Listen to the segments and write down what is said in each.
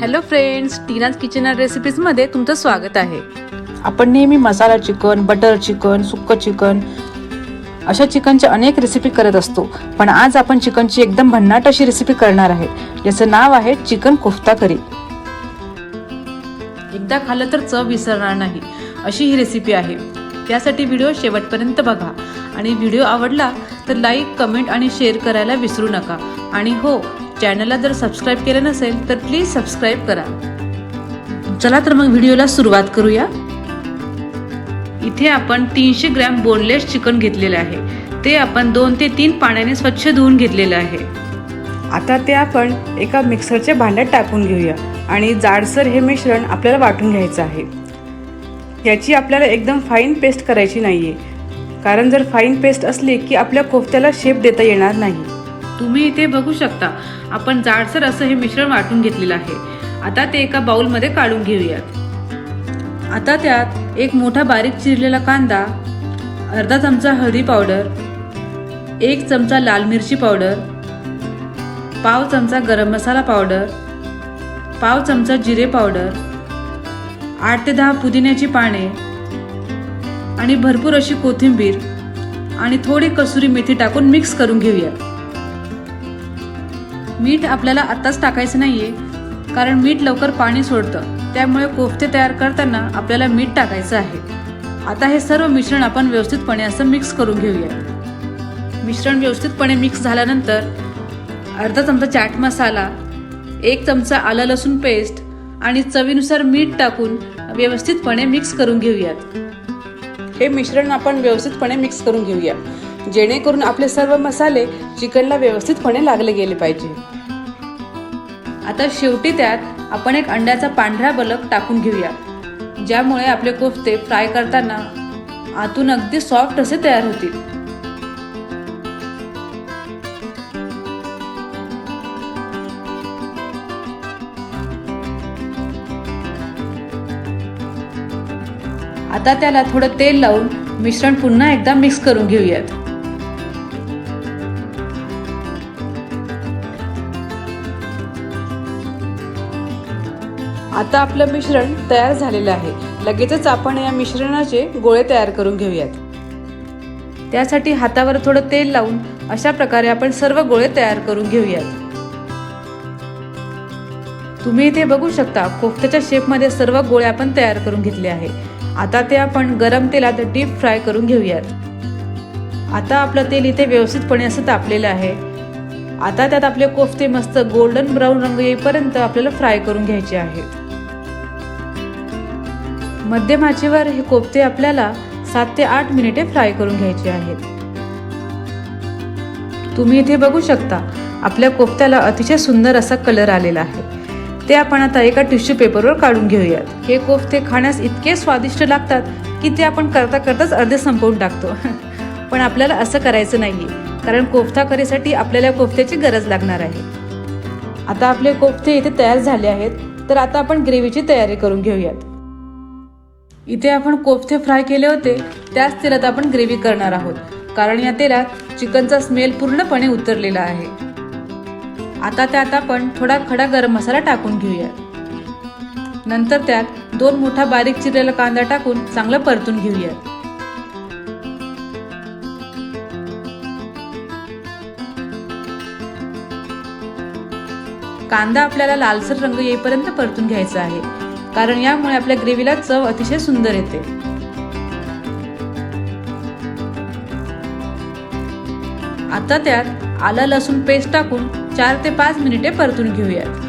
Hello friends Tina's kitchen रेसिपीजमध्ये तुमचं स्वागत आहे. आपण नेहमी masala chicken butter chicken sukka chicken अशा चिकनच्या अनेक रेसिपी करत असतो. पण आज आपण चिकनची एकदम भन्नाट अशी रेसिपी करणार आहे. ज्याचं नाव आहे चिकन कोफ्ता करी. एकदा खाल्लं तर चव विसरणार नाही. अशी ही रेसिपी आहे. त्यासाठी व्हिडिओ शेवटपर्यंत बघा. आणि व्हिडिओ आवडला तर लाईक कमेंट आणि शेअर करायला विसरू नका. आणि हो चॅनलला जर सबस्क्राईब केलं नसेल तर प्लीज सबस्क्राईब करा. चला तर मग व्हिडिओला सुरुवात करूया. इथे आपण तीनशे ग्रॅम बोनलेस चिकन घेतलेलं आहे. ते आपण दोन ते तीन पाण्याने स्वच्छ धुवून घेतलेलं आहे. आता ते आपण एका मिक्सरच्या भांड्यात टाकून घेऊया आणि जाडसर हे मिश्रण आपल्याला वाटून घ्यायचं आहे. याची आपल्याला एकदम फाईन पेस्ट करायची नाही आहे कारण जर फाईन पेस्ट असली की आपल्या कोफ्त्याला शेप देता येणार नाही. तुम्ही इथे बघू शकता. आपण जाडसर असं हे मिश्रण वाटून घेतलेलं आहे. आता ते एका बाउलमध्ये काढून घेऊयात. आता त्यात एक मोठा बारीक चिरलेला कांदा अर्धा चमचा हळदी पावडर एक चमचा लाल मिरची पावडर पाव चमचा गरम मसाला पावडर पाव चमचा जिरे पावडर आठ ते दहा पुदिन्याची पाने आणि भरपूर अशी कोथिंबीर आणि थोडी कसुरी मेथी टाकून मिक्स करून घेऊया मीठ आपल्याला आत्ताच टाकायचं नाही आहे कारण मीठ लवकर पाणी सोडतं. त्यामुळे कोफ्ते तयार करताना आपल्याला मीठ टाकायचं आहे. आता हे सर्व मिश्रण आपण व्यवस्थितपणे असं मिक्स करून घेऊया. मिश्रण व्यवस्थितपणे मिक्स झाल्यानंतर अर्धा चमचा चाट मसाला एक चमचा आलं लसूण पेस्ट आणि चवीनुसार मीठ टाकून व्यवस्थितपणे मिक्स करून घेऊयात. हे मिश्रण आपण व्यवस्थितपणे मिक्स करून घेऊया जेणेकरून आपले सर्व मसाले चिकनला व्यवस्थितपणे लागले गेले पाहिजे. आता शेवटी त्यात आपण एक अंड्याचा पांढरा बलक टाकून घेऊया ज्यामुळे आपले कोफ्ते फ्राय करताना आतून अगदी सॉफ्ट असे तयार होतील. आता त्याला थोडं तेल लावून मिश्रण पुन्हा एकदा मिक्स करून घेऊयात. आता आपलं मिश्रण तयार झालेलं आहे. लगेचच आपण या मिश्रणाचे गोळे तयार करून घेऊयात. त्यासाठी हातावर थोडं तेल लावून अशा प्रकारे आपण सर्व गोळे तयार करून घेऊयात. तुम्ही इथे बघू शकता कोफ्त्याच्या शेपमध्ये सर्व गोळे आपण तयार करून घेतले आहे. आता ते आपण गरम तेलात डीप फ्राय करून घेऊयात. आता आपलं तेल इथे व्यवस्थितपणे असं तापलेलं आहे. आता त्यात आपले कोफ्ते मस्त गोल्डन ब्राऊन रंग येईपर्यंत आपल्याला फ्राय करून घ्यायचे आहेत मध्यम आचेवर हे कोफ्ते आपल्याला सात ते आठ मिनिटे फ्राय करून घ्यायचे आहेत. तुम्ही इथे बघू शकता आपल्या कोफ्त्याला अतिशय सुंदर असा कलर आलेला आहे. ते आपण आता एका टिश्यू पेपरवर काढून घेऊयात. हे कोफ्ते खाण्यास इतके स्वादिष्ट लागतात की ते आपण करता करताच अर्धे संपवून टाकतो. पण आपल्याला असं करायचं नाही कारण कोफ्ता करीसाठी आपल्याला कोफ्त्याची गरज लागणार आहे. आता आपले कोफ्ते इथे तयार झाले आहेत तर आता आपण ग्रेव्हीची तयारी करून घेऊयात. इथे आपण कोफ्ते फ्राय केले होते त्याच तेलात आपण ग्रेव्ही करणार आहोत. कारण या तेलात चिकनचा स्मेल पूर्णपणे उतरलेला आहे. आता त्यात आपण थोडा खडा गरम मसाला टाकून घेऊया. नंतर त्यात दोन मोठा बारीक चिरलेला कांदा टाकून चांगलं परतून घेऊया. कांदा आपल्याला लालसर रंग येईपर्यंत परतून घ्यायचा आहे. कारण यामुळे आपल्या ग्रेव्हीला चव अतिशय सुंदर येते. आता त्यात आलं लसूण पेस्ट टाकून चार ते पाच मिनिटे परतून घेऊयात.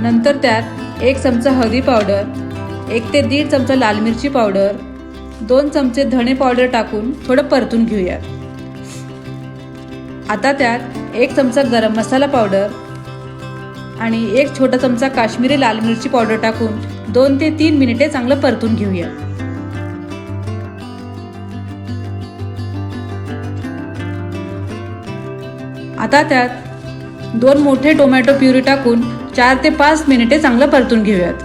नंतर त्यात एक चमचा हळदी पावडर एक ते दीड चमचा लाल मिरची पावडर दोन चमचे धणे पावडर टाकून थोडं परतून घेऊयात. आता त्यात एक चमचा गरम मसाला पावडर आणि एक छोटा चमचा काश्मीरी लाल मिरची पावडर टाकून दोन ते तीन मिनिटे चांगलं परतून घेऊया. आता त्यात दोन मोठे टोमॅटो प्युरी टाकून चार ते पाच मिनिटे चांगलं परतून घेऊयात.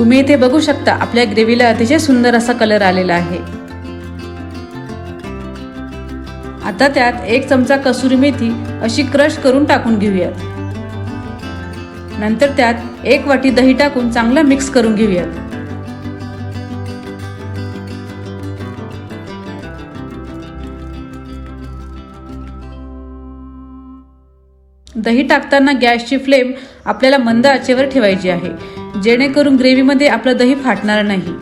तुम्ही इथे बघू शकता आपल्या ग्रेव्हीला अतिशय सुंदर असा कलर आलेला आहे. आता त्यात एक चमचा कसुरी मेथी अशी क्रश करून टाकून घेऊयात. नंतर त्यात एक वाटी दही टाकून चांगला मिक्स करून घेऊयात. दही टाकताना गॅसची फ्लेम आपल्याला मंद आचेवर ठेवायची आहे. जेणेकरून ग्रेव्हीमध्ये आपलं दही फाटणार नाही.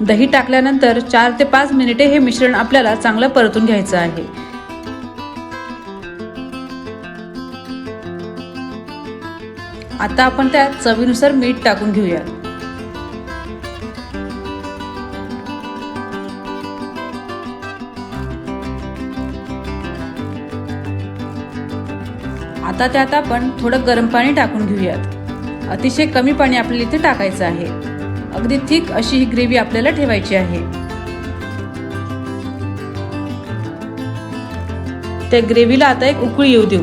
दही टाकल्यानंतर चार ते पाच मिनिटे हे मिश्रण आपल्याला चांगलं परतून घ्यायचं आहे. आता आपण त्यात चवीनुसार मीठ टाकून घेऊया आता त्यात आपण थोडं गरम पाणी टाकून घेऊयात. अतिशय कमी पाणी आपल्याला इथे टाकायचं आहे. अगदी थिक अशी ही ग्रेव्ही आपल्याला ठेवायची आहे. त्या ग्रेव्हीला आता एक उकळी येऊ देऊ.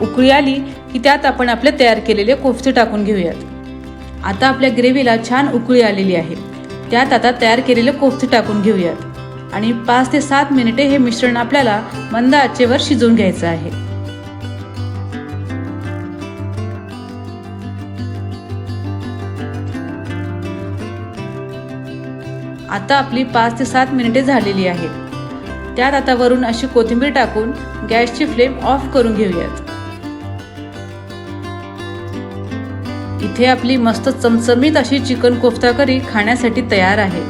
उकळी आली की त्यात आपण आपले तयार केलेले कोफते टाकून घेऊयात. आता आपल्या ग्रेव्हीला छान उकळी आलेली आहे. त्यात आता तयार केलेले कोफते टाकून घेऊयात. आणि पाच ते सात मिनिटे हे मिश्रण आपल्याला मंद आचेवर शिजवून घ्यायचं आहे. आता आपली पाच ते सात मिनिटे झालेली आहेत. त्यात आता वरून अशी कोथिंबीर टाकून गॅसची फ्लेम ऑफ करून घेऊयात. इथे आपली मस्त चमचमीत अशी चिकन कोफ्ता करी खाण्यासाठी तयार आहे.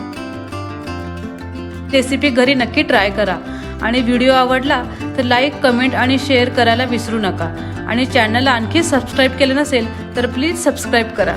रेसिपी घरी नक्की ट्राय करा आणि व्हिडिओ आवडला तर लाईक कमेंट आणि शेअर करायला विसरू नका. आणि चॅनलला आणखी सबस्क्राईब केलं नसेल तर प्लीज सबस्क्राईब करा.